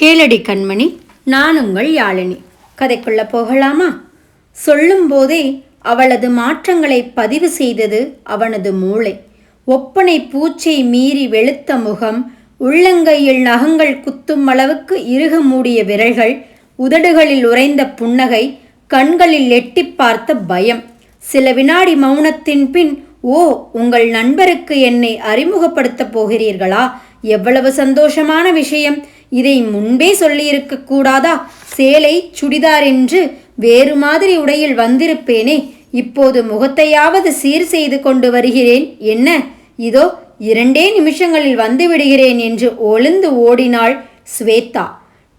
கேளடி கண்மணி நான் உங்கள் யாழினி. கதைக்குள்ள போகலாமா? சொல்லும்போதே அவளது மாற்றங்களை பதிவு செய்தது அவனது மூளை. ஒப்பனை பூச்சை மீறி வெளுத்த முகம் உள்ளங்கையில் நகங்கள் குத்தும் அளவுக்கு இறுக மூடிய விரல்கள் உதடுகளில் உறைந்த புன்னகை கண்களில் எட்டிப் பார்த்த பயம். சில வினாடி மௌனத்தின் பின் ஓ உங்கள் நண்பருக்கு என்னை அறிமுகப்படுத்தப் போகிறீர்களா? எவ்வளவு சந்தோஷமான விஷயம். இதை முன்பே சொல்லியிருக்க கூடாதா? சேலை சுடிதார் என்று வேறு மாதிரி உடையில் வந்திருப்பேனே. இப்போது முகத்தையாவது சீர் செய்து கொண்டு வருகிறேன். என்ன? இதோ இரண்டே நிமிஷங்களில் வந்து விடுகிறேன் என்று ஒளிந்து ஓடினாள் ஸ்வேதா.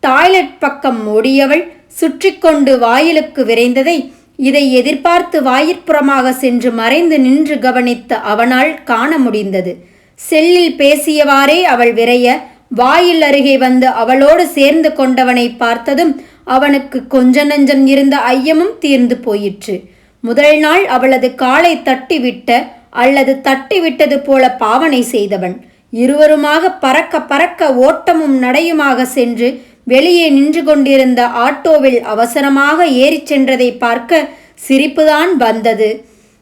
டாய்லெட் பக்கம் ஓடியவள் சுற்றி கொண்டு வாயிலுக்கு விரைந்ததை இதை எதிர்பார்த்து வாயிற்புறமாக சென்று மறைந்து நின்று கவனித்த அவனால் காண முடிந்தது. செல்லில் பேசியவாறே அவள் விரைய வாயில் அருகே வந்து அவளோடு சேர்ந்து கொண்டவனை பார்த்ததும் அவனுக்கு கொஞ்ச நஞ்சம் இருந்த ஐயமும் தீர்ந்து போயிற்று. முதல் நாள் அவளது காலை தட்டிவிட்ட அல்லது தட்டிவிட்டது போல பாவனை செய்தவன். இருவருமாக பறக்க பறக்க ஓட்டமும் நடையுமாக சென்று வெளியே நின்று கொண்டிருந்த ஆட்டோவில் அவசரமாக ஏறிச் சென்றதை பார்க்க சிரிப்புதான் வந்தது.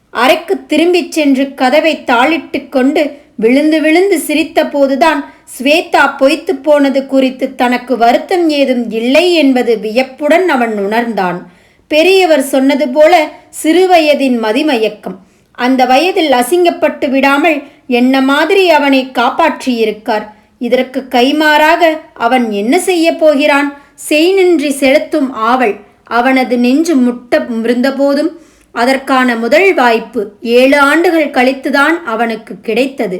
அறைக்கு திரும்பிச் சென்று கதவை தாளிட்டு கொண்டு விழுந்து விழுந்து சிரித்தபோதுதான் ஸ்வேதா பொய்த்து போனது குறித்து தனக்கு வருத்தம் ஏதும் இல்லை என்பது வியப்புடன் அவன் உணர்ந்தான். பெரியவர் சொன்னது போல சிறுவயதின் மதிமயக்கம். அந்த வயதில் அசிங்கப்பட்டு விடாமல் என்ன மாதிரி அவனை காப்பாற்றியிருக்கார்? இதற்கு கைமாறாக அவன் என்ன செய்ய போகிறான்? செய் நின்றி செலுத்தும் ஆவல். அவனது நெஞ்சு முட்ட இருந்தபோதும் அதற்கான முதல் வாய்ப்பு ஏழு ஆண்டுகள் கழித்துதான் அவனுக்கு கிடைத்தது.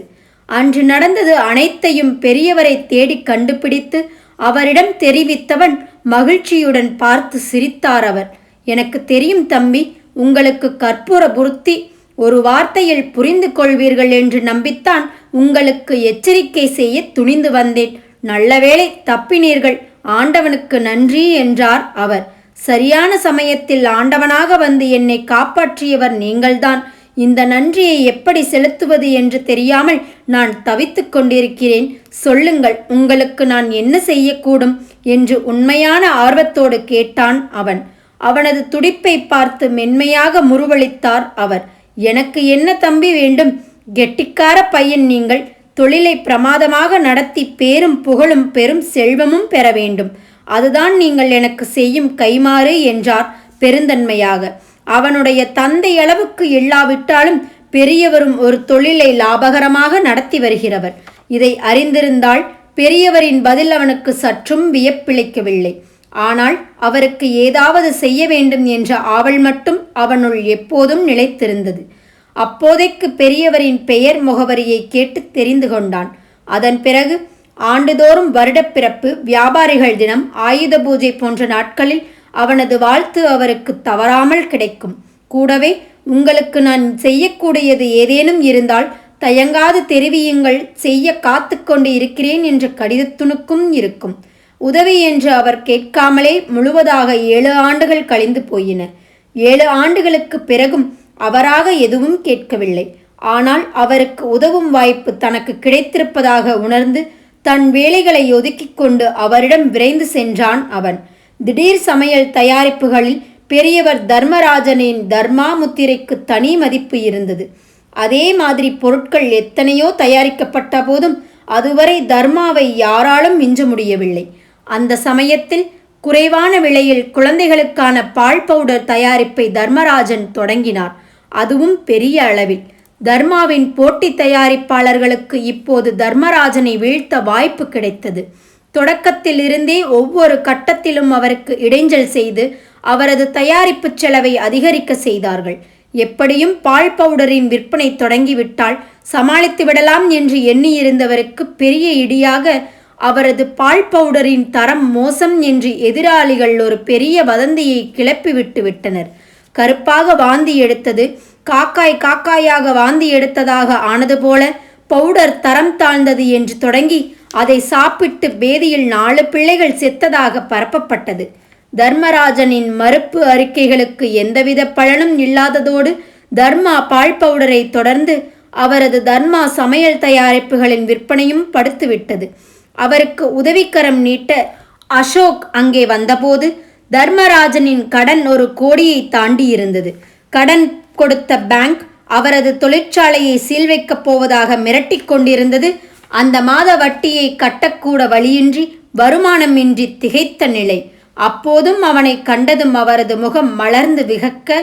அன்று நடந்தது அனைத்தையும் பெரியவரை தேடி கண்டுபிடித்து அவரிடம் தெரிவித்தவன் மகிழ்ச்சியுடன் பார்த்து சிரித்தார் அவர். எனக்கு தெரியும் தம்பி உங்களுக்கு கற்பூர புருத்தி ஒரு வார்த்தையில் புரிந்து கொள்வீர்கள் என்று நம்பித்தான் உங்களுக்கு எச்சரிக்கை செய்ய துணிந்து வந்தேன். நல்லவேளை தப்பினீர்கள். ஆண்டவனுக்கு நன்றி என்றார் அவர். சரியான சமயத்தில் ஆண்டவனாக வந்து என்னை காப்பாற்றியவர் நீங்கள்தான். இந்த நன்றியை எப்படி செலுத்துவது என்று தெரியாமல் நான் தவித்துக் கொண்டிருக்கிறேன். சொல்லுங்கள் உங்களுக்கு நான் என்ன செய்யக்கூடும் என்று உண்மையான ஆர்வத்தோடு கேட்டான் அவன். அவனது துடிப்பை பார்த்து மென்மையாக முருவளித்தார் அவர். எனக்கு என்ன தம்பி வேண்டும்? கெட்டிக்கார பையன் நீங்கள். தொழிலை பிரமாதமாக நடத்தி பேரும் புகழும் பெரும் செல்வமும் பெற வேண்டும். அதுதான் நீங்கள் எனக்கு செய்யும் கைமாறு என்றார் பெருந்தன்மையாக. அவனுடைய தந்தை அளவுக்கு இல்லாவிட்டாலும் பெரியவரும் ஒரு தொழிலை லாபகரமாக நடத்தி வருகிறவர். இதை அறிந்திருந்தால் பெரியவரின் பதில் அவனுக்கு சற்றும் வியப்பிழைக்கவில்லை. ஆனால் அவருக்கு ஏதாவது செய்ய வேண்டும் என்ற ஆவல் மட்டும் அவனுள் எப்போதும் நிலைத்திருந்தது. அப்போதைக்கு பெரியவரின் பெயர் முகவரியை கேட்டு தெரிந்து கொண்டான். அதன் பிறகு ஆண்டுதோறும் வருடப்பிறப்பு வியாபாரிகள் தினம் ஆயுத பூஜை போன்ற நாட்களில் அவனது வாழ்த்து அவருக்கு தவறாமல் கிடைக்கும். கூடவே உங்களுக்கு நான் செய்யக்கூடியது ஏதேனும் இருந்தால் தயங்காது தெரிவியுங்கள் செய்ய காத்து கொண்டு இருக்கிறேன் என்ற கடிதத்துணுக்கும் இருக்கும். உதவி என்று அவர் கேட்காமலே முழுவதாக ஏழு ஆண்டுகள் கழிந்து போயின. ஏழு ஆண்டுகளுக்கு பிறகும் அவராக எதுவும் கேட்கவில்லை. ஆனால் அவருக்கு உதவும் வாய்ப்பு தனக்கு கிடைத்திருப்பதாக உணர்ந்து தன் வேலைகளை ஒதுக்கிக் கொண்டு அவரிடம் விரைந்து சென்றான் அவன். திடீர் சமையல் தயாரிப்புகளில் பெரியவர் தர்மராஜனின் தர்மா முத்திரைக்கு தனி மதிப்பு இருந்தது. அதே மாதிரி பொருட்கள் எத்தனையோ தயாரிக்கப்பட்ட போதும் அதுவரை தர்மாவை யாராலும் மிஞ்ச முடியவில்லை. அந்த சமயத்தில் குறைவான விலையில் குழந்தைகளுக்கான பால் பவுடர் தயாரிப்பை தர்மராஜன் தொடங்கினார். அதுவும் பெரிய அளவில். தர்மாவின் போட்டி தயாரிப்பாளர்களுக்கு இப்போது தர்மராஜனை வீழ்த்த வாய்ப்பு கிடைத்தது. தொடக்கத்தில் இருந்தே ஒவ்வொரு கட்டத்திலும் அவருக்கு இடைஞ்சல் செய்து அவரது தயாரிப்பு செலவை அதிகரிக்க செய்தார்கள். எப்படியும் பால் பவுடரின் விற்பனை தொடங்கிவிட்டால் சமாளித்து விடலாம் என்று எண்ணியிருந்தவருக்கு பெரிய இடியாக அவரது பால் பவுடரின் தரம் மோசம் என்று எதிராளிகள் ஒரு பெரிய வதந்தியை கிளப்பிவிட்டு விட்டனர். கருப்பாக வாந்தி எடுத்தது காக்காய் காக்காயாக வாந்தி எடுத்ததாக ஆனது போல பவுடர் தரம் தாழ்ந்தது என்று தொடங்கி அதை சாப்பிட்டு பேதியில் நாலு பிள்ளைகள் செத்ததாக பரப்பப்பட்டது. தர்மராஜனின் மறுப்பு அறிக்கைகளுக்கு எந்தவித பலனும் இல்லாததோடு தர்மா பால் பவுடரை தொடர்ந்து அவரது தர்மா சமையல் தயாரிப்புகளின் விற்பனையும் படுத்துவிட்டது. அவருக்கு உதவிக்கரம் நீட்ட அசோக் அங்கே வந்தபோது தர்மராஜனின் கடன் ஒரு கோடியை தாண்டி இருந்தது கடன் கொடுத்த பேங்க் அவரது தொழிற்சாலையை சீல் வைக்கப் போவதாக மிரட்டிக் கொண்டிருந்தது. அந்த மாத வட்டியை கட்டக்கூட வழியின்றி வருமானமின்றி திகைத்த நிலை. அப்போதும் அவனை கண்டதும் அவரது முகம் மலர்ந்து விகக்க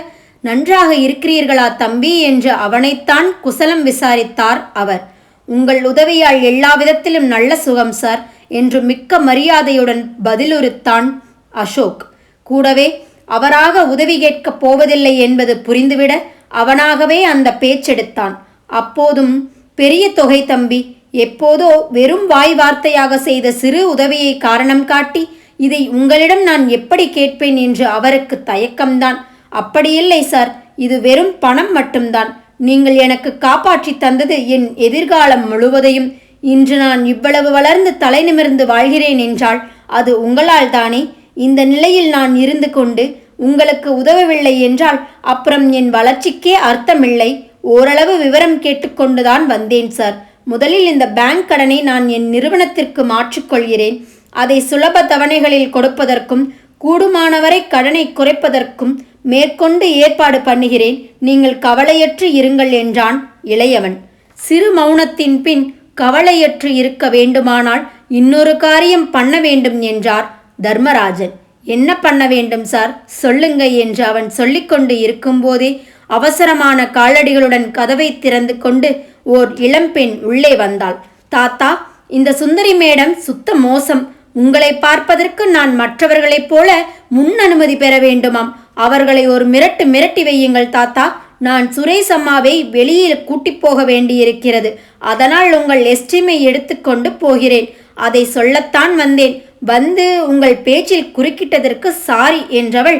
நன்றாக இருக்கிறீர்களா தம்பி? என்று அவனைத்தான் குசலம் விசாரித்தார் அவர். உங்கள் உதவியால் எல்லா விதத்திலும் நல்ல சுகம் சார் என்று மிக்க மரியாதையுடன் பதிலுறுத்தான் அசோக். கூடவே அவராக உதவி கேட்கப் போவதில்லை என்பது புரிந்துவிட அவனாகவே அந்த பேச்செடுத்தான். அப்போதும் பெரிய தொகை தம்பி எப்போதோ வெறும் வாய் வார்த்தையாக செய்த சிறு உதவியை காரணம் காட்டி இதை உங்களிடம் நான் எப்படி கேட்பேன் என்று அவருக்கு தயக்கம்தான். அப்படியில்லை சார். இது வெறும் பணம் மட்டும்தான். நீங்கள் எனக்கு காப்பாற்றி தந்தது என் எதிர்காலம் முழுவதையும். இன்று நான் இவ்வளவு வளர்ந்து தலை நிமிர்ந்து வாழ்கிறேன் என்றால் அது உங்களால் தானே? இந்த நிலையில் நான் இருந்து கொண்டு உங்களுக்கு உதவவில்லை என்றால் அப்புறம் என் வளர்ச்சிக்கே அர்த்தமில்லை. ஓரளவு விவரம் கேட்டுக்கொண்டுதான் வந்தேன் சார். முதலில் இந்த பேங்க் கடனை நான் என் நிறுவனத்திற்கு மாற்றிக்கொள்கிறேன். அதை சுலப தவணைகளில் கொடுப்பதற்கும் கூடுமானவரை கடனை குறைப்பதற்கும் மேற்கொண்டு ஏற்பாடு பண்ணுகிறேன். நீங்கள் கவலையற்று இருங்கள் என்றான் இளையவன். சிறு மௌனத்தின் பின் கவலையற்று இருக்க வேண்டுமானால் இன்னொரு காரியம் பண்ண வேண்டும் என்றார். தர்மராஜன். என்ன பண்ண வேண்டும் சார்? சொல்லுங்க என்று அவன் சொல்லிக்கொண்டு இருக்கும்போதே அவசரமான காலடிகளுடன் கதவை திறந்து கொண்டு ஓர் இளம்பெண் உள்ளே வந்தாள். தாத்தா இந்த சுந்தரி மேடம் சுத்த மோசம். உங்களை பார்ப்பதற்கு நான் மற்றவர்களைப் போல முன் அனுமதி பெற வேண்டுமாம். அவர்களை ஒரு மிரட்டு மிரட்டி வையுங்கள் தாத்தா. நான் சுரேஷ் அம்மாவை வெளியில் கூட்டிப் போக வேண்டியிருக்கிறது. அதனால் உங்கள் எஸ்டிமை எடுத்துக்கொண்டு போகிறேன். அதை சொல்லத்தான் வந்தேன். வந்து உங்கள் பேச்சில் குறுக்கிட்டதற்கு சாரி என்றவள்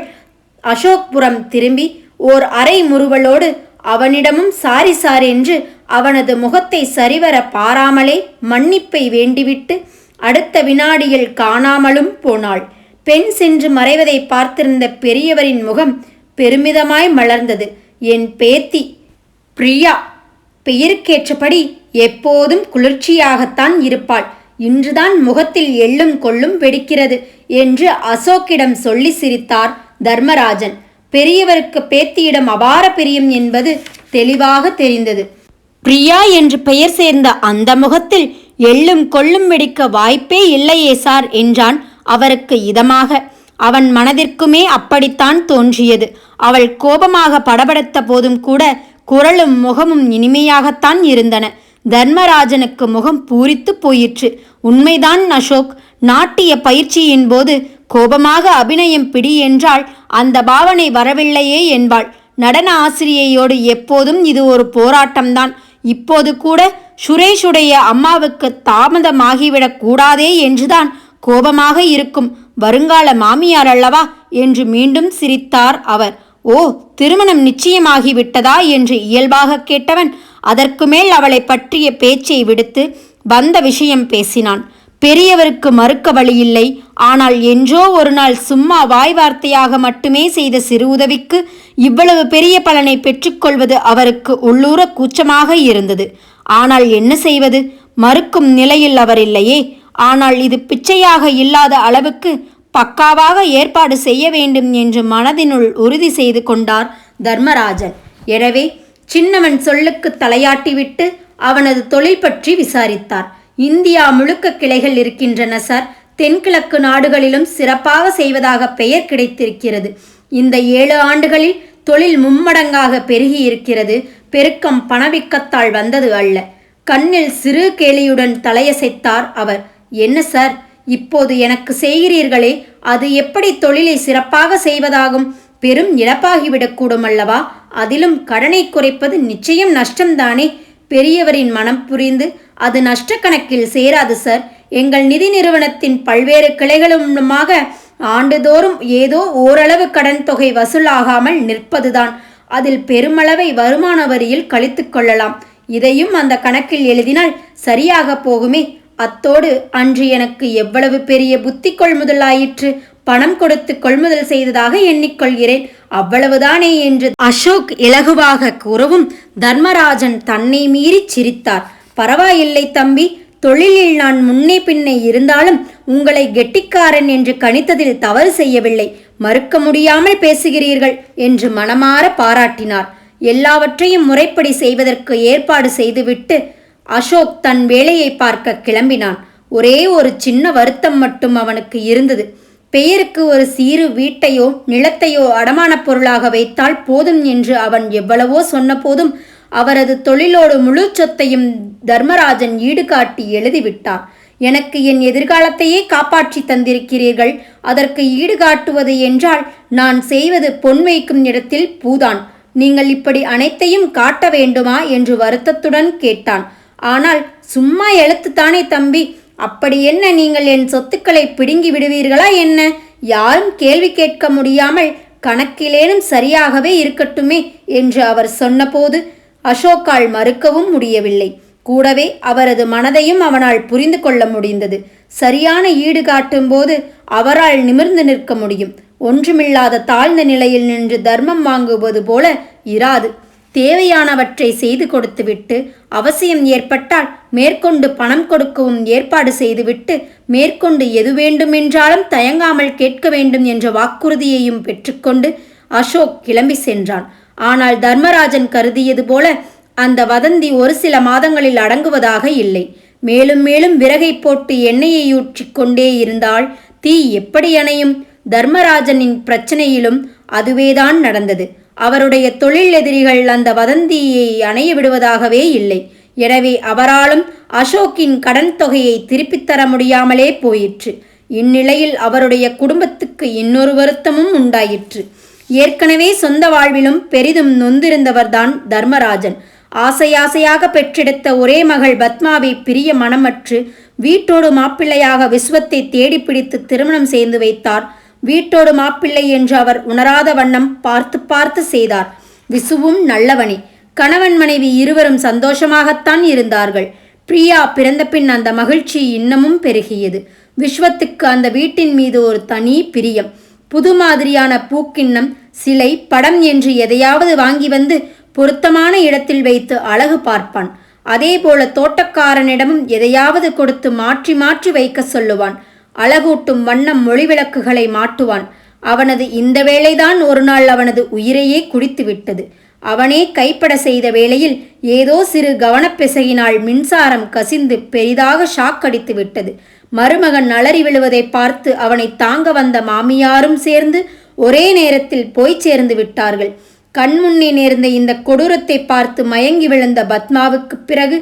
அசோக்புரம் திரும்பி ஓர் அரை முறுவலோடு அவனிடமும் சாரி சார் என்று அவனது முகத்தை சரிவர பாராமலே மன்னிப்பை வேண்டிவிட்டு அடுத்த வினாடியில் காணாமலும் போனாள். பெண் சென்று மறைவதை பார்த்திருந்த பெரியவரின் முகம் பெருமிதமாய் மலர்ந்தது. என் பேத்தி பிரியா பெயருக்கேற்றபடி எப்போதும் குளிர்ச்சியாகத்தான் இருப்பாள். இன்றுதான் முகத்தில் எள்ளும் கொள்ளும் வெடிக்கிறது என்று அசோக்கிடம் சொல்லி சிரித்தார் தர்மராஜன். பெரியவருக்கு பேத்தியிடம் அபார பிரியம் என்பது தெளிவாக தெரிந்தது. பிரியா என்று பெயர் சேர்ந்த அந்த முகத்தில் எள்ளும் கொள்ளும் வெடிக்க வாய்ப்பே இல்லையே சார் என்றான் அவருக்கு இதமாக. அவன் மனதிற்குமே அப்படித்தான் தோன்றியது. அவள் கோபமாக படபடத்த போதும் கூட குரலும் முகமும் இனிமையாகத்தான் இருந்தன. தர்மராஜனுக்கு முகம் பூரித்து போயிற்று. உண்மைதான் அசோக் நாட்டிய பயிற்சியின் போது கோபமாக அபிநயம் பிடி என்றால் அந்த பாவனை வரவில்லையே என்பாள். நடன ஆசிரியையோடு எப்போதும் இது ஒரு போராட்டம்தான். இப்போது கூட சுரேஷுடைய அம்மாவுக்கு தாமதமாகிவிடக் கூடாதே என்றுதான் கோபமாக இருக்கும். வருங்கால மாமியார் அல்லவா? என்று மீண்டும் சிரித்தார் அவர். ஓ திருமணம் நிச்சயமாகிவிட்டதா? என்று இயல்பாக கேட்டவன் அதற்கு மேல் அவளை பற்றிய பேச்சை விடுத்து வந்த விஷயம் பேசினான். பெரியவருக்கு மறுக்க வழியில்லை. ஆனால் என்றோ ஒரு நாள் சும்மா வாய் வார்த்தையாக மட்டுமே செய்த சிறு உதவிக்கு இவ்வளவு பெரிய பலனை பெற்றுக்கொள்வது அவருக்கு உள்ளூர கூச்சமாக இருந்தது. ஆனால் என்ன செய்வது? மறுக்கும் நிலையில் அவர் இல்லையே. ஆனால் இது பிச்சையாக இல்லாத அளவுக்கு பக்காவாக ஏற்பாடு செய்ய வேண்டும் என்று மனதினுள் உறுதி செய்து கொண்டார் தர்மராஜன். எனவே சின்னவன் சொல்லுக்கு தலையாட்டிவிட்டு அவனது தொழில் பற்றி விசாரித்தார். இந்தியா முழுக்க கிளைகள் இருக்கின்றன சார். தென்கிழக்கு நாடுகளிலும் சிறப்பாக செய்வதாக பெயர் கிடைத்திருக்கிறது. இந்த ஏழு ஆண்டுகளில் தொழில் மும்மடங்காக பெருகி இருக்கிறது பெருக்கம் பணவிக்கத்தால் வந்தது அல்ல. கண்ணில் சிறு கேலியுடன் தலையசைத்தார் அவர். என்ன சார்? இப்போது எனக்கு செய்கிறீர்களே. அது எப்படி தொழிலை சிறப்பாக செய்வதாகும்? பெரும் இழப்பாகிவிடக்கூடும் அல்லவா அதிலும் கடனை குறைப்பது நிச்சயம் நஷ்டம்தானே? பெரியவரின் மனம் புரிந்து அது நஷ்ட கணக்கில் சேராது சார். எங்கள் நிதி நிறுவனத்தின் பல்வேறு கிளைகளுமாக ஆண்டுதோறும் ஏதோ ஓரளவு கடன் தொகை வசூலாகாமல் நிற்பதுதான். அதில் பெருமளவை வருமான வரியில் கழித்து கொள்ளலாம். இதையும் அந்த கணக்கில் எழுதினால் சரியாக போகுமே. அத்தோடு அன்று எனக்கு எவ்வளவு பெரிய புத்தி கொள்முதலாயிற்று பணம் கொடுத்து கொள்முதல் செய்ததாக எண்ணிக்கொள்கிறேன். அவ்வளவுதானே என்று அசோக் இலகுவாக கூறவும் தர்மராஜன் தன்னை மீறி சிரித்தார். பரவாயில்லை தம்பி தொழிலில் நான் முன்னே பின்னே இருந்தாலும் உங்களை கெட்டிக்காரன் என்று கணித்ததில் தவறு செய்யவில்லை. மறுக்க முடியாமல் பேசுகிறீர்கள் என்று மனமாற பாராட்டினார். எல்லாவற்றையும் முறைப்படி செய்வதற்கு ஏற்பாடு செய்துவிட்டு அசோக் தன் வேலையை பார்க்க கிளம்பினான். ஒரே ஒரு சின்ன வருத்தம் மட்டும் அவனுக்கு இருந்தது. பெயருக்கு ஒரு சீறு வீட்டையோ நிலத்தையோ அடமானப் பொருளாக வைத்தால் போதும் என்று அவன் எவ்வளவோ சொன்னபோதும் அவரது தொழிலோடு முழு சொத்தையும் தர்மராஜன் ஈடுகாட்டி எழுதிவிட்டார். எனக்கு என் எதிர்காலத்தையே காப்பாற்றி தந்திருக்கிறீர்கள். அதற்கு ஈடுகாட்டுவது என்றால் நான் செய்வது பொன் வைக்கும் இடத்தில் பூதான். நீங்கள் இப்படி அனைத்தையும் காட்ட வேண்டுமா? என்று வருத்தத்துடன் கேட்டான். ஆனால் சும்மா எழுத்துத்தானே தம்பி. அப்படி என்ன நீங்கள் என் சொத்துக்களை பிடுங்கி விடுவீர்களா என்ன? யாரும் கேள்வி கேட்க முடியாமல் கணக்கிலேனும் சரியாகவே இருக்கட்டுமே என்று அவர் சொன்னபோது அசோக்கால் மறுக்கவும் முடியவில்லை. கூடவே அவரது மனதையும் அவனால் புரிந்து கொள்ள முடிந்தது. சரியான ஈடு காட்டும்போது அவரால் நிமிர்ந்து நிற்க முடியும். ஒன்றுமில்லாத தாழ்ந்த நிலையில் நின்று தர்மம் வாங்குவது போல இராது. தேவையானவற்றை செய்து கொடுத்துவிட்டு அவசியம் ஏற்பட்டால் மேற்கொண்டு பணம் கொடுக்கவும் ஏற்பாடு செய்துவிட்டு மேற்கொண்டு எது வேண்டுமென்றாலும் தயங்காமல் கேட்க வேண்டும் என்ற வாக்குறுதியையும் பெற்றுக்கொண்டு அசோக் கிளம்பி சென்றான். ஆனால் தர்மராஜன் கருதியது போல அந்த வதந்தி ஒரு சில மாதங்களில் அடங்குவதாக இல்லை. மேலும் மேலும் விறகை போட்டு எண்ணெயை ஊற்றிக்கொண்டே இருந்தால் தீ எப்படி அணையும்? தர்மராஜனின் பிரச்சனையிலும் அதுவேதான் நடந்தது. அவருடைய தொழில் எதிரிகள் அந்த வதந்தியை அணைய விடுவதாகவே இல்லை. எனவே அவராலும் அசோக்கின் கடன் தொகையை திருப்பித் தர முடியாமலே போயிற்று. இந்நிலையில் அவருடைய குடும்பத்துக்கு இன்னொரு வருத்தமும் உண்டாயிற்று. ஏற்கனவே சொந்த வாழ்விலும் பெரிதும் நொந்திருந்தவர்தான் தர்மராஜன். ஆசையாசையாக பெற்றெடுத்த ஒரே மகள் பத்மாவை பிரிய மனமற்று வீட்டோடு மாப்பிள்ளையாக விஸ்வத்தை தேடி பிடித்து திருமணம் செய்து வைத்தார் வீட்டோடு மாப்பிள்ளை என்று அவர் உணராத வண்ணம் பார்த்து பார்த்து செய்தார். விசுவும் நல்லவனே கணவன் மனைவி இருவரும் சந்தோஷமாகத்தான் இருந்தார்கள். பிரியா பிறந்த பின் அந்த மகிழ்ச்சி இன்னமும் பெருகியது. விஸ்வத்துக்கு அந்த வீட்டின் மீது ஒரு தனி பிரியம். புது மாதிரியான பூக்கிண்ணம் சிலை படம் என்று எதையாவது வாங்கி வந்து பொருத்தமான இடத்தில் வைத்து அழகு பார்ப்பான். அதேபோல தோட்டக்காரனிடமும் எதையாவது கொடுத்து மாற்றி மாற்றி வைக்க சொல்லுவான். அழகூட்டும் வண்ணம் மொழிவிளக்குகளை மாட்டுவான். அவனது இந்த வேளைதான் ஒரு நாள் அவனது உயிரையே குடித்துவிட்டது. அவனே கைப்பட செய்த வேளையில் ஏதோ சிறு கவனப்பிசகினால் மின்சாரம் கசிந்து பெரிதாக ஷாக் அடித்து விட்டது மருமகன் அலறி விழுவதை பார்த்து அவனை தாங்க வந்த மாமியாரும் சேர்ந்து ஒரே நேரத்தில் போய் சேர்ந்து விட்டார்கள். கண்முன்னே நேர்ந்த இந்த கொடூரத்தை பார்த்து மயங்கி விழுந்த பத்மாவுக்கு பிறகு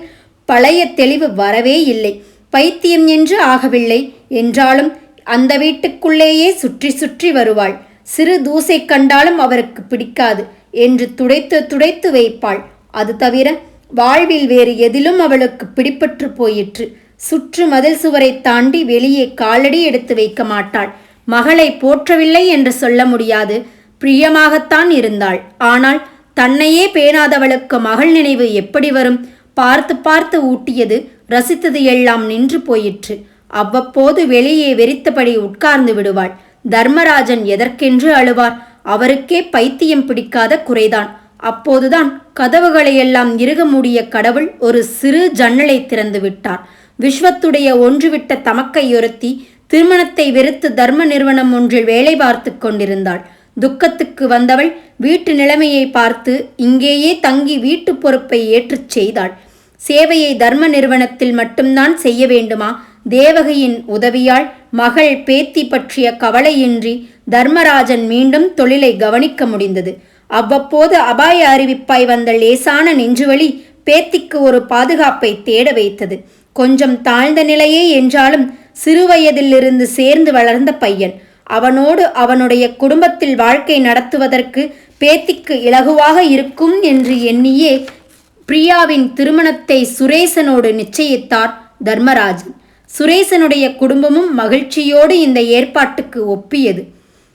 பழைய தெளிவு வரவே இல்லை. பைத்தியம் என்று ஆகவில்லை. என்றாலும் அந்த வீட்டுக்குள்ளேயே சுற்றி சுற்றி வருவாள். சிறு தூசை கண்டாலும் அவருக்கு பிடிக்காது என்று துடைத்து துடைத்து வைப்பாள். அது தவிர வாழ்வில் வேறு எதிலும் அவளுக்கு பிடிப்பற்று போயிற்று. சுற்று மதில் சுவரை தாண்டி வெளியே காலடி எடுத்து வைக்க மாட்டாள். மகளை போற்றவில்லை என்று சொல்ல முடியாது. பிரியமாகத்தான் இருந்தாள். ஆனால் தன்னையே பேணாதவளுக்கு மகள் நினைவு எப்படி வரும்? பார்த்து பார்த்து ஊட்டியது ரசித்தது எல்லாம் நின்று போயிற்று. அவ்வப்போது வெளியே வெறித்தபடி உட்கார்ந்து விடுவாள். தர்மராஜன் எதற்கென்று அழுவார்? அவருக்கே பைத்தியம் பிடிக்காத குறைதான். அப்போதுதான் கதவுகளையெல்லாம் இறுக மூடிய கடவுள் ஒரு சிறு ஜன்னலை திறந்து விட்டார். விஸ்வத்துடைய ஒன்றுவிட்ட தமக்கையொருத்தி திருமணத்தை வெறுத்து தர்ம நிறுவனம் ஒன்றில் வேலை பார்த்து கொண்டிருந்தாள். துக்கத்துக்கு வந்தவள் வீட்டு நிலைமையை பார்த்து இங்கேயே தங்கி வீட்டு பொறுப்பை ஏற்றுச் செய்தாள். சேவையை தர்ம நிறுவனத்தில் மட்டும்தான் செய்ய வேண்டுமா? தேவகையின் உதவியால் மகள் பேத்தி பற்றிய கவலையின்றி தர்மராஜன் மீண்டும் தொழிலை கவனிக்க முடிந்தது. அவ்வப்போது அபாய அறிவிப்பாய் வந்த லேசான நெஞ்சுவலி பேத்திக்கு ஒரு பாதுகாப்பை தேட வைத்தது. கொஞ்சம் தாழ்ந்த நிலையே என்றாலும் சிறுவயதிலிருந்து சேர்ந்து வளர்ந்த பையன். அவனோடு அவனுடைய குடும்பத்தில் வாழ்க்கை நடத்துவதற்கு பேத்திக்கு இலகுவாக இருக்கும் என்று எண்ணியே பிரியாவின் திருமணத்தை சுரேசனோடு நிச்சயித்தார் தர்மராஜன். சுரேசனுடைய குடும்பமும் மகிழ்ச்சியோடு இந்த ஏற்பாட்டுக்கு ஒப்பியது.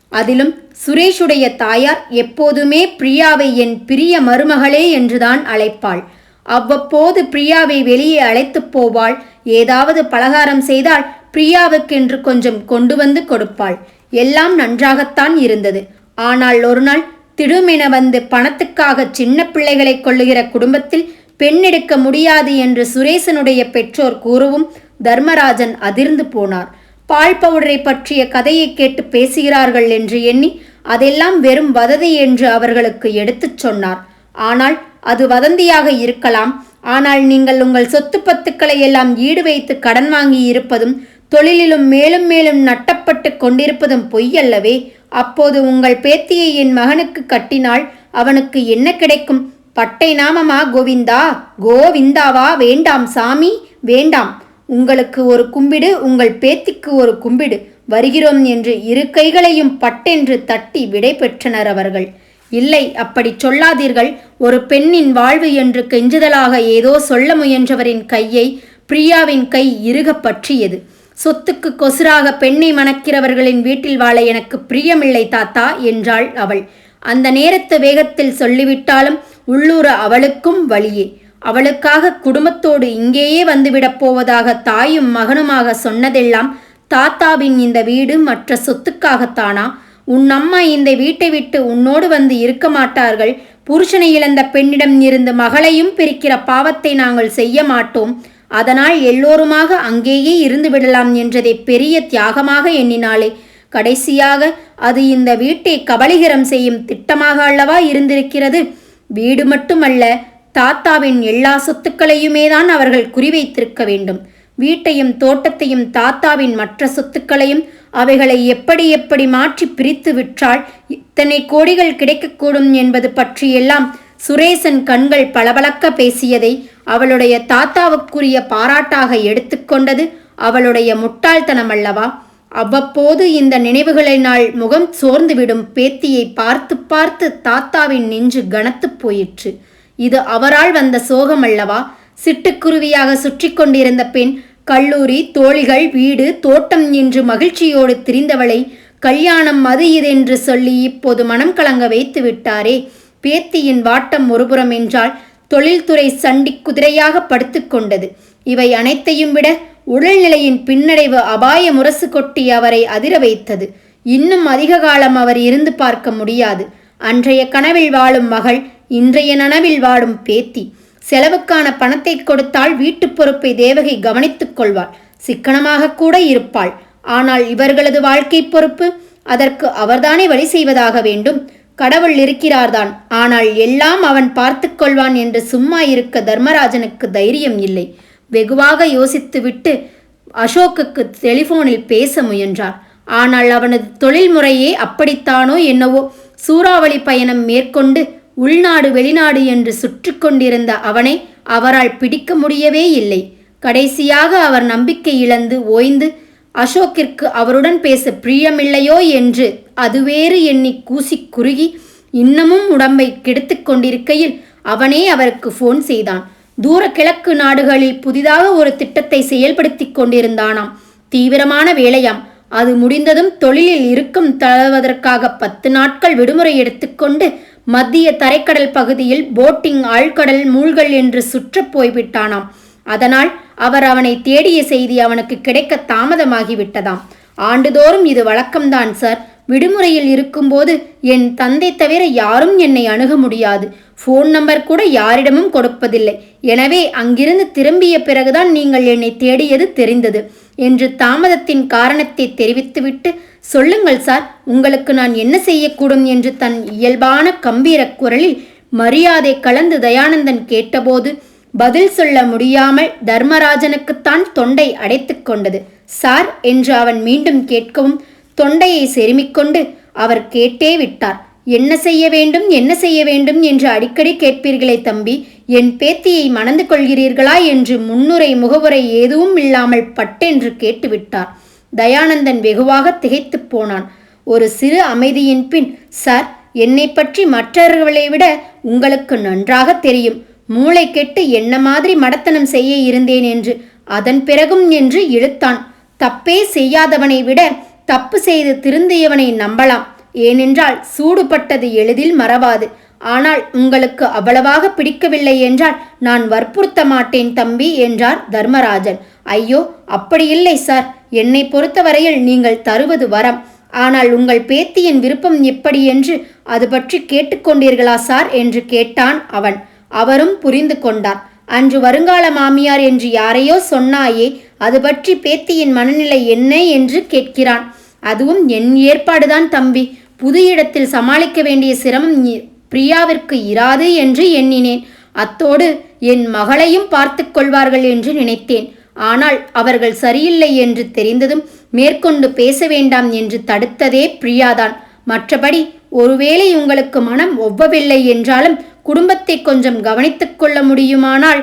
அதிலும் சுரேஷுடைய தாயார் எப்போதுமே பிரியாவை என் பிரிய மருமகளே என்றுதான் அழைப்பாள். அவ்வப்போது பிரியாவை வெளியே அழைத்துப் போவாள். ஏதாவது பலகாரம் செய்தால் பிரியாவுக்கென்று கொஞ்சம் கொண்டு வந்து கொடுப்பாள். எல்லாம் நன்றாகத்தான் இருந்தது. ஆனால் ஒரு நாள் திடுமென வந்து பணத்துக்காக சின்ன பிள்ளைகளை கொள்ளுகிற குடும்பத்தில் பெண் எடுக்க முடியாது என்று சுரேசனுடைய பெற்றோர் கூறவும் தர்மராஜன் அதிர்ந்து போனார். பால் பவுடரை பற்றிய கதையை கேட்டு பேசுகிறார்கள் என்று எண்ணி அதெல்லாம் வெறும் வததி என்று அவர்களுக்கு எடுத்துச் சொன்னார். ஆனால் அது வதந்தியாக இருக்கலாம். ஆனால் நீங்கள் உங்கள் சொத்து பத்துக்களை எல்லாம் ஈடு வைத்து கடன் வாங்கி இருப்பதும் தொழிலிலும் மேலும் மேலும் நட்டப்பட்டு கொண்டிருப்பதும் பொய்யல்லவே. அப்போது உங்கள் பேத்தியை என் மகனுக்கு கட்டினால் அவனுக்கு என்ன கிடைக்கும்? பட்டை நாமமா கோவிந்தா? கோவிந்தாவா? வேண்டாம் சாமி வேண்டாம். உங்களுக்கு ஒரு கும்பிடு உங்கள் பேத்திக்கு ஒரு கும்பிடு. வருகிறோம் என்று இரு கைகளையும் பட்டென்று தட்டி விடை பெற்றனர் அவர்கள். இல்லை அப்படி சொல்லாதீர்கள். ஒரு பெண்ணின் வாழ்வு என்று கெஞ்சுதலாக ஏதோ சொல்ல முயன்றவரின் கையை பிரியாவின் கை இறுக பற்றியது. சொத்துக்கு கொசுராக பெண்ணை மணக்கிறவர்களின் வீட்டில் வாழ எனக்கு பிரியமில்லை தாத்தா என்றாள் அவள். அந்த நேரத்து வேகத்தில் சொல்லிவிட்டாலும் உள்ளூர அவளுக்கும் வழியே. அவளுக்காக குடும்பத்தோடு இங்கேயே வந்துவிடப் போவதாக தாயும் மகனுமாக சொன்னதெல்லாம் தாத்தாவின் இந்த வீடு மற்ற சொத்துக்காகத்தானா? உன் அம்மா இந்த வீட்டை விட்டு உன்னோடு வந்து இருக்க மாட்டார்கள். புருஷனை இழந்த பெண்ணிடம் இருந்து மகளையும் பிரிக்கிற பாவத்தை நாங்கள் செய்ய மாட்டோம். அதனால் எல்லோருமாக அங்கேயே இருந்து விடலாம் என்றதை பெரிய தியாகமாக எண்ணினாளே. கடைசியாக அது இந்த வீட்டை கபலிகரம் செய்யும் திட்டமாக அல்லவா இருந்திருக்கிறது? வீடு மட்டுமல்ல தாத்தாவின் எல்லா சொத்துக்களையுமே தான் அவர்கள் குறிவைத்திருக்க வேண்டும். வீட்டையும் தோட்டத்தையும் தாத்தாவின் மற்ற சொத்துக்களையும் அவைகளை எப்படி எப்படி மாற்றி பிரித்து விற்றால் இத்தனை கோடிகள் கிடைக்கக்கூடும் என்பது பற்றியெல்லாம் சுரேசன் கண்கள் பளபளக்க பேசியதை அவளுடைய தாத்தாவுக்குரிய பாராட்டாக எடுத்துக்கொண்டது அவளுடைய முட்டாள்தனம் அல்லவா? அவ்வப்போது இந்த நினைவுகளினால் முகம் சோர்ந்துவிடும் பேத்தியை பார்த்து பார்த்து தாத்தாவின் நெஞ்சு கனத்துப் போயிற்று. இது அவரால் வந்த சோகம் அல்லவா? சிட்டுக்குருவியாக சுற்றி கொண்டிருந்த பெண் கல்லூரி தோழிகள் வீடு தோட்டம் என்று மகிழ்ச்சியோடு திரிந்தவளை கல்யாணம் அது இதென்று சொல்லி இப்போது மனம் கலங்க வைத்து விட்டாரே. பேத்தியின் வாட்டம் ஒருபுறம் என்றால் தொழில்துறை சண்டி குதிரையாக படுத்துக்கொண்டது இவை அனைத்தையும் விட உடல்நிலையின் பின்னடைவு அபாய முரசு கொட்டி அவரை அதிர வைத்தது. இன்னும் அதிக காலம் அவர் இருந்து பார்க்க முடியாது. அன்றைய கனவில் வாழும் மகள் இன்றைய நனவில் வாடும் பேத்தி. செலவுக்கான பணத்தை கொடுத்தால் வீட்டு பொறுப்பை தேவகை கவனித்துக் கொள்வாள். சிக்கனமாக கூட இருப்பாள். ஆனால் இவர்களது வாழ்க்கை பொறுப்பு அதற்கு அவர்தானே வழி செய்வதாக வேண்டும். கடவுள் இருக்கிறார்தான். ஆனால் எல்லாம் அவன் பார்த்து கொள்வான் என்று சும்மா இருக்க தர்மராஜனுக்கு தைரியம் இல்லை. வெகுவாக யோசித்துவிட்டு அசோக்குக்கு டெலிஃபோனில் பேச முயன்றார். ஆனால் அவனது தொழில் முறையே அப்படித்தானோ என்னவோ சூறாவளி பயணம் மேற்கொண்டு உள்நாடு வெளிநாடு என்று சுற்றி கொண்டிருந்த அவனை அவரால் பிடிக்க முடியவே இல்லை. கடைசியாக அவர் நம்பிக்கை இழந்து ஓய்ந்து அசோக்கிற்கு அவருடன் பேச பிரியமில்லையோ என்று அதுவேறு எண்ணி கூசி குறுகி இன்னமும் உடம்பை கெடுத்து கொண்டிருக்கையில் அவனே அவருக்கு ஃபோன் செய்தான். தூர கிழக்கு நாடுகளில் புதிதாக ஒரு திட்டத்தை செயல்படுத்தி கொண்டிருந்தானாம். தீவிரமான வேலையாம். அது முடிந்ததும் தொழிலில் இருக்கும் தழுவதற்காக பத்து நாட்கள் விடுமுறை எடுத்துக்கொண்டு மத்திய தரைக்கடல் பகுதியில் போட்டிங் ஆழ்கடல் மூழ்கல் என்று சுற்றப் போய்விட்டானாம். அதனால் அவர் அவனை தேடிய செய்தி அவனுக்கு கிடைக்க தாமதமாகிவிட்டதாம் ஆண்டுதோறும் இது வழக்கம்தான் சார். விடுமுறையில் இருக்கும்போது என் தந்தை தவிர யாரும் என்னை அணுக முடியாது. ஃபோன் நம்பர் கூட யாரிடமும் கொடுப்பதில்லை. எனவே அங்கிருந்து திரும்பிய பிறகுதான் நீங்கள் என்னை தேடியது தெரிந்தது என்று தாமதத்தின் காரணத்தை தெரிவித்துவிட்டு சொல்லுங்கள் சார். உங்களுக்கு நான் என்ன செய்யக்கூடும்? என்று தன் இயல்பான கம்பீர குரலில் மரியாதை கலந்து தயானந்தன் கேட்டபோது பதில் சொல்ல முடியாமல் தர்மராஜனுக்குத்தான் தொண்டை அடைத்து கொண்டது. சார் என்று அவன் மீண்டும் கேட்கவும் தொண்டையை செருமிக்கொண்டு அவர் கேட்டே விட்டார். என்ன செய்ய வேண்டும் என்ன செய்ய வேண்டும் என்று அடிக்கடி கேட்பீர்களே தம்பி என் பேத்தியை மணந்து கொள்கிறீர்களா என்று முன்னுரை முகவுரை எதுவும் இல்லாமல் பட்டென்று கேட்டுவிட்டார் தயானந்தன் வெகுவாக திகைத்துப் போனான். ஒரு சிறு அமைதியின் பின் சார் என்னை பற்றி மற்றவர்களை விட உங்களுக்கு நன்றாக தெரியும். மூளை கெட்டு என்ன மாதிரி மடத்தனம் செய்ய இருந்தேன் என்று அதன் பிறகும் என்று இழுத்தான். தப்பே செய்யாதவனை விட தப்பு செய்து திருந்தியவனை நம்பலாம். ஏனென்றால் சூடுபட்டது எளிதில் மறவாது. ஆனால் உங்களுக்கு அவ்வளவாக பிடிக்கவில்லை என்றால் நான் வற்புறுத்த மாட்டேன் தம்பி என்றார் தர்மராஜன். ஐயோ அப்படியில்லை சார். என்னை பொறுத்தவரையில் நீங்கள் தருவது வரம். ஆனால் உங்கள் பேத்தியின் விருப்பம் எப்படி என்று அது பற்றி கேட்டுக்கொண்டீர்களா சார்? என்று கேட்டான் அவன். அவரும் புரிந்து கொண்டார். அன்று வருங்கால மாமியார் என்று யாரையோ சொன்னாயே அது பற்றி பேத்தியின் மனநிலை என்ன என்று கேட்கிறான். அதுவும் என் ஏற்பாடுதான் தம்பி. புது இடத்தில் சமாளிக்க வேண்டிய சிரமம் பிரியாவிற்கு இராது என்று எண்ணினேன். அத்தோடு என் மகளையும் பார்த்து கொள்வார்கள் என்று நினைத்தேன். ஆனால் அவர்கள் சரியில்லை என்று தெரிந்ததும் மேற்கொண்டு பேச வேண்டாம் என்று தடுத்ததே பிரியாதான். மற்றபடி ஒருவேளை உங்களுக்கு மனம் ஒவ்வவில்லை என்றாலும் குடும்பத்தை கொஞ்சம் கவனித்துக் கொள்ள முடியுமானால்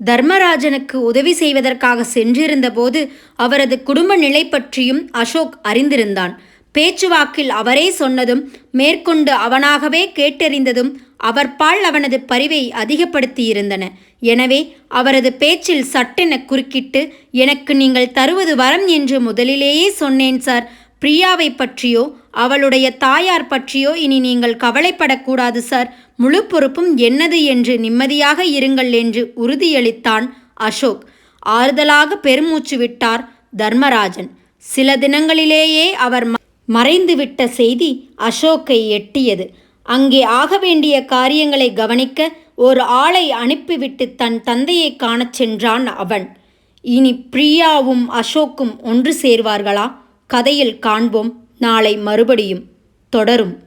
தர்மராஜனுக்கு உதவி செய்வதற்காக சென்றிருந்தபோது அவரது குடும்ப நிலை பற்றியும் அசோக் அறிந்திருந்தான். பேச்சுவாக்கில் அவரே சொன்னதும் மேற்கொண்டு அவனாகவே கேட்டறிந்ததும் அவர்பால் அவனது பரிவை அதிகப்படுத்தியிருந்தன. எனவே அவரது பேச்சில் சட்டென குறுக்கிட்டு எனக்கு நீங்கள் தருவது வரம் என்று முதலிலேயே சொன்னேன் சார். பிரியாவை பற்றியோ அவளுடைய தாயார் பற்றியோ இனி நீங்கள் கவலைப்படக்கூடாது சார். முழு பொறுப்பும் என்னது என்று நிம்மதியாக இருங்கள் என்று உறுதியளித்தான் அசோக். ஆறுதலாக பெருமூச்சு விட்டார் தர்மராஜன். சில தினங்களிலேயே அவர் மறைந்துவிட்ட செய்தி அசோக்கை எட்டியது. அங்கே ஆக வேண்டிய காரியங்களை கவனிக்க ஒரு ஆளை அனுப்பிவிட்டு தன் தந்தையை காணச் சென்றான் அவன். இனி பிரியாவும் அசோக்கும் ஒன்று சேர்வார்களா? கதையில் காண்போம். நாளை மறுபடியும் தொடரும்.